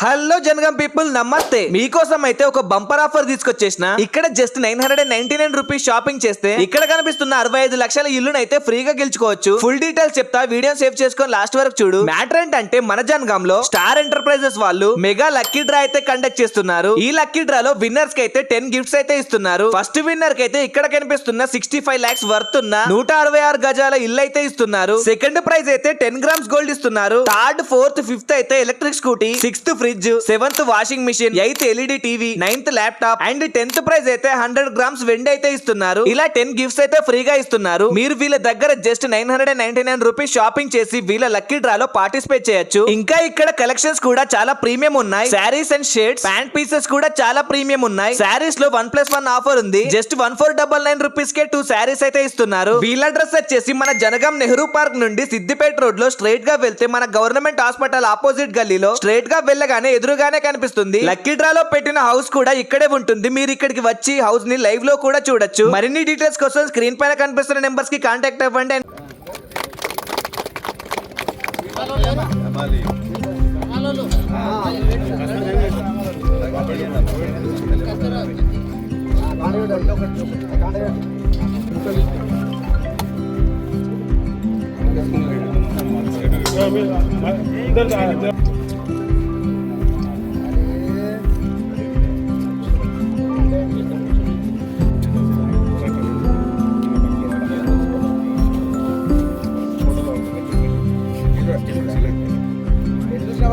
Hello Jangaon people నమస్తే. మీకోసం అయితే ఒక బంపర్ ఆఫర్ తీసుకొచ్చేసిన. ఇక్కడ just nine hundred and ninety nine rupees shopping చేస్తే ఇక్కడ కనిపిస్తున్న అరవై ఐదు లక్షల ఇల్లును అయితే ఫ్రీగా గెలుచుకోవచ్చు. ఫుల్ డీటెయిల్స్ చెప్తా వీడియో సేవ్ చేసుకొని లాస్ట్ వరకు చూడు. మ్యాటర్ ఏంటంటే మన జనగం లో స్టార్ ఎంటర్ప్రైజెస్ వాళ్ళు మెగా లక్కీ డ్రా అయితే కండక్ట్ చేస్తున్నారు. ఈ లక్కీ డ్రాలో విన్నర్స్కి అయితే టెన్ గిఫ్ట్స్ అయితే ఇస్తున్నారు. ఫస్ట్ విన్నర్కి అయితే ఇక్కడ కనిపిస్తున్న సిక్స్టీ ఫైవ్ లాక్స్ వర్త్ ఉన్న నూట అరవై ఆరు గజాల ఇల్లు అయితే ఇస్తున్నారు. సెకండ్ ప్రైజ్ అయితే టెన్ గ్రామ్స్ గోల్డ్ ఇస్తున్నారు. థర్డ్ ఫోర్త్ ఫిఫ్త్ అయితే electric scooty sixth fridge seventh washing machine eighth LED TV ninth laptop and tenth prize అయితే హండ్రెడ్ గ్రామ్స్ వెండి అయితే ఇస్తున్నారు. ఇలా టెన్ గిఫ్ట్స్ అయితే ఫ్రీగా ఇస్తున్నారు. మీరు వీళ్ళ దగ్గర just nine hundred ninety nine rupees shopping చేసి వీళ్ళ లక్కీ డ్రా లో పార్టిసిపేట్ చేయొచ్చు. ఇంకా ఇక్కడ కలెక్షన్స్ కూడా చాలా ప్రీమియం ఉన్నాయి. Sarees and shades pant pieces కూడా చాలా ప్రీమియం ఉన్నాయి. శారీస్లో వన్ ప్లస్ వన్ ఆఫర్ ఉంది. Just one four double nine rupees కే టూ శారీస్ అయితే ఇస్తున్నారు. వీళ్ళ డ్రెస్ వచ్చేసి మన జనగాం నెహ్రూ పార్క్ నుండి సిద్దిపేట రోడ్లో స్ట్రైట్గా వెళ్తే మన గవర్నమెంట్ హాస్పిటల్ ఆపోజిట్ గల్లీలో స్ట్రైట్గా వెళ్ళగానే ఎదురుగానే కనిపిస్తుంది. లక్కీ డ్రా లో పెట్టిన హౌస్ కూడా ఇక్కడే ఉంటుంది. మీరు ఇక్కడికి వచ్చి హౌస్ని లైవ్లో కూడా చూడొచ్చు. మరిన్ని డీటెయిల్స్ కోసం స్క్రీన్ పైన కనిపిస్తున్న నెంబర్స్కి కాంటాక్ట్ అవ్వండి.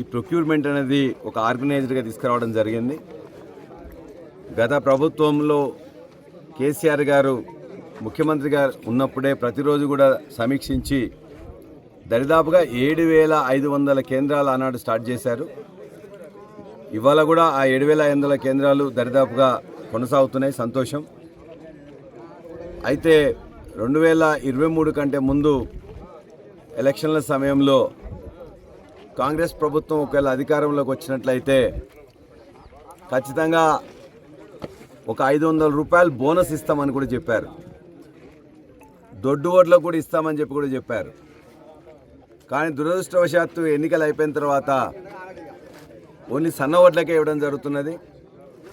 ఈ ప్రొక్యూర్మెంట్ అనేది ఒక ఆర్గనైజ్డ్గా తీసుకురావడం జరిగింది. గత ప్రభుత్వంలో కేసీఆర్ గారు ముఖ్యమంత్రి గారు ఉన్నప్పుడే ప్రతిరోజు కూడా సమీక్షించి దరిదాపుగా ఏడు వేల ఐదు వందల కేంద్రాలు ఆనాడు స్టార్ట్ చేశారు. ఇవాళ కూడా ఆ ఏడు వేల ఐదు వందల కేంద్రాలు దరిదాపుగా కొనసాగుతున్నాయి. సంతోషం. అయితే రెండు వేల ఇరవై మూడు కంటే ముందు ఎలక్షన్ల సమయంలో కాంగ్రెస్ ప్రభుత్వం ఒకవేళ అధికారంలోకి వచ్చినట్లయితే ఖచ్చితంగా ఒక ఐదు వందల రూపాయలు బోనస్ ఇస్తామని కూడా చెప్పారు. దొడ్డు ఓట్లకు కూడా ఇస్తామని చెప్పి కూడా చెప్పారు. కానీ దురదృష్టవశాత్తు ఎన్నికలు అయిపోయిన తర్వాత ఓన్లీ సన్న ఓట్లకే ఇవ్వడం జరుగుతున్నది.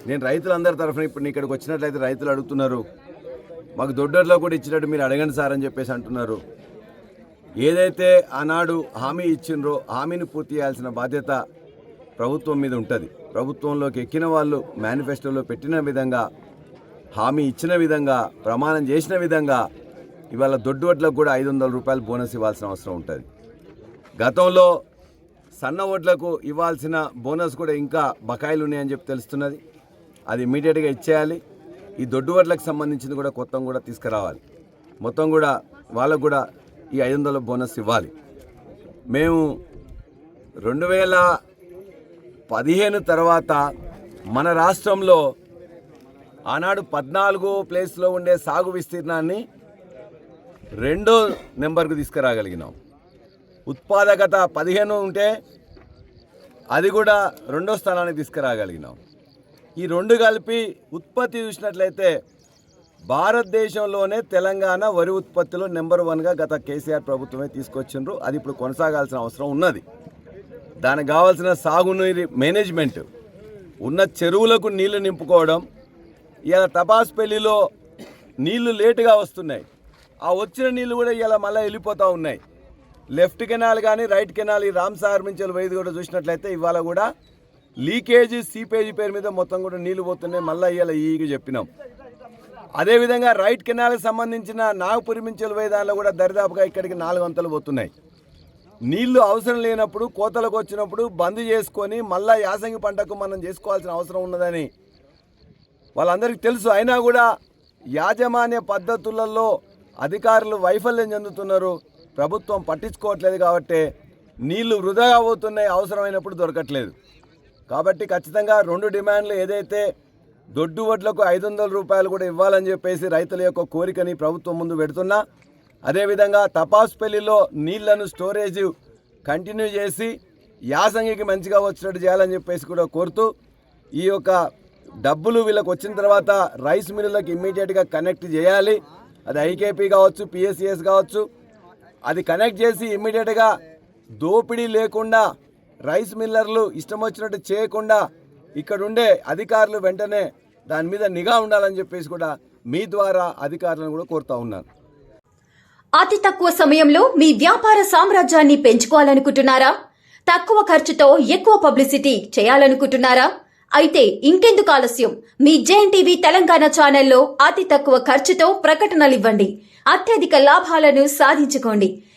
నేను రైతులందరి తరఫున ఇప్పుడు ఇక్కడికి వచ్చినట్లయితే రైతులు అడుగుతున్నారు మాకు దొడ్డోట్లో కూడా ఇచ్చినట్టు మీరు అడగండి సార్ అని చెప్పేసి అంటున్నారు. ఏదైతే ఆనాడు హామీ ఇచ్చిండ్రో హామీని పూర్తి చేయాల్సిన బాధ్యత ప్రభుత్వం మీద ఉంటుంది. ప్రభుత్వంలోకి ఎక్కిన వాళ్ళు మేనిఫెస్టోలో పెట్టిన విధంగా హామీ ఇచ్చిన విధంగా ప్రమాణం చేసిన విధంగా ఇవాళ దొడ్డు వడ్లకు కూడా ఐదు వందల రూపాయలు బోనస్ ఇవ్వాల్సిన అవసరం ఉంటుంది. గతంలో సన్న ఓట్లకు ఇవ్వాల్సిన బోనస్ కూడా ఇంకా బకాయిలు ఉన్నాయని చెప్పి తెలుస్తున్నది. అది ఇమీడియట్గా ఇచ్చేయాలి. ఈ దొడ్డు వడ్లకు సంబంధించింది కూడా కొత్త కూడా తీసుకురావాలి. మొత్తం కూడా వాళ్ళకు కూడా ఈ ఐదు వందల బోనస్ ఇవ్వాలి. మేము రెండు వేల పదిహేను తర్వాత మన రాష్ట్రంలో ఆనాడు పద్నాలుగో ప్లేస్లో ఉండే సాగు విస్తీర్ణాన్ని రెండో నెంబర్కు తీసుకురాగలిగినాం. ఉత్పాదకత పదిహేను ఉంటే అది కూడా రెండో స్థానానికి తీసుకురాగలిగినాం. ఈ రెండు కలిపి ఉత్పత్తి చూసినట్లయితే భారతదేశంలోనే తెలంగాణ వరి ఉత్పత్తిలో నెంబర్ వన్గా గత కేసీఆర్ ప్రభుత్వమే తీసుకొచ్చిండ్రు. అది ఇప్పుడు కొనసాగాల్సిన అవసరం ఉన్నది. దానికి కావాల్సిన సాగునీరు మేనేజ్మెంట్ ఉన్న చెరువులకు నీళ్ళు నింపుకోవడం ఇలా తపాస్పల్లిలో నీళ్ళు లేటుగా వస్తున్నాయి. ఆ వచ్చిన నీళ్ళు కూడా ఇలా మళ్ళీ వెళ్ళిపోతూ ఉన్నాయి. లెఫ్ట్ కెనాల్ కానీ రైట్ కెనాల్ ఈ రామ్ సాగర్ నుంచి వైద్య కూడా చూసినట్లయితే ఇవాళ కూడా లీకేజీ సీపేజీ పేరు మీద మొత్తం కూడా నీళ్ళు పోతున్నాయి. మళ్ళీ ఇలా ఈగ చెప్పినాం. అదేవిధంగా రైట్ కెనాల్కి సంబంధించిన నాగపురి మించెల వేదాల్లో కూడా దరిదాపుగా ఇక్కడికి నాలుగు వంతలు పోతున్నాయి. నీళ్ళు అవసరం లేనప్పుడు కోతలకు వచ్చినప్పుడు బంద్ చేసుకొని మళ్ళా యాసంగి పంటకు మనం చేసుకోవాల్సిన అవసరం ఉన్నదని వాళ్ళందరికీ తెలుసు. అయినా కూడా యాజమాన్య పద్ధతులలో అధికారులు వైఫల్యం చెందుతున్నారు. ప్రభుత్వం పట్టించుకోవట్లేదు కాబట్టి నీళ్ళు వృధా అవుతున్నాయి అవసరమైనప్పుడు దొరకట్లేదు. కాబట్టి ఖచ్చితంగా రెండు డిమాండ్లు ఏదైతే దొడ్డు వడ్లకు ఐదు వందల రూపాయలు కూడా ఇవ్వాలని చెప్పేసి రైతుల యొక్క కోరికని ప్రభుత్వం ముందు పెడుతున్నా. అదేవిధంగా తపాసుపల్లిలో నీళ్ళను స్టోరేజ్ కంటిన్యూ చేసి యాసంగికి మంచిగా వచ్చినట్టు చేయాలని చెప్పేసి కూడా కోరుతూ ఈ యొక్క డబ్బులు వీళ్ళకి వచ్చిన తర్వాత రైస్ మిల్లులకు ఇమ్మీడియట్గా కనెక్ట్ చేయాలి. అది ఐకేపీ కావచ్చు పిఎస్సిఎస్ కావచ్చు అది కనెక్ట్ చేసి ఇమ్మీడియట్గా దోపిడీ లేకుండా రైస్ మిల్లర్లు ఇష్టం వచ్చినట్టు చేయకుండా ఇక్కడ ఉండే అధికారులు వెంటనే దాని మీద నిఘా ఉండాలని చెప్పేసి కూడా మీ ద్వారా అధికారులను కూడా కోరుతా ఉన్నాను అతి తక్కువ సమయంలో మీ వ్యాపార సామ్రాజ్యాన్ని పెంచుకోవాలనుకుంటున్నారా? తక్కువ ఖర్చుతో ఎక్కువ పబ్లిసిటీ చేయాలనుకుంటున్నారా? అయితే ఇంకెందుకు ఆలస్యం? మీ జేఎన్ టీవీ తెలంగాణ ఛానల్లో అతి తక్కువ ఖర్చుతో ప్రకటనలు ఇవ్వండి. అత్యధిక లాభాలను సాధించుకోండి.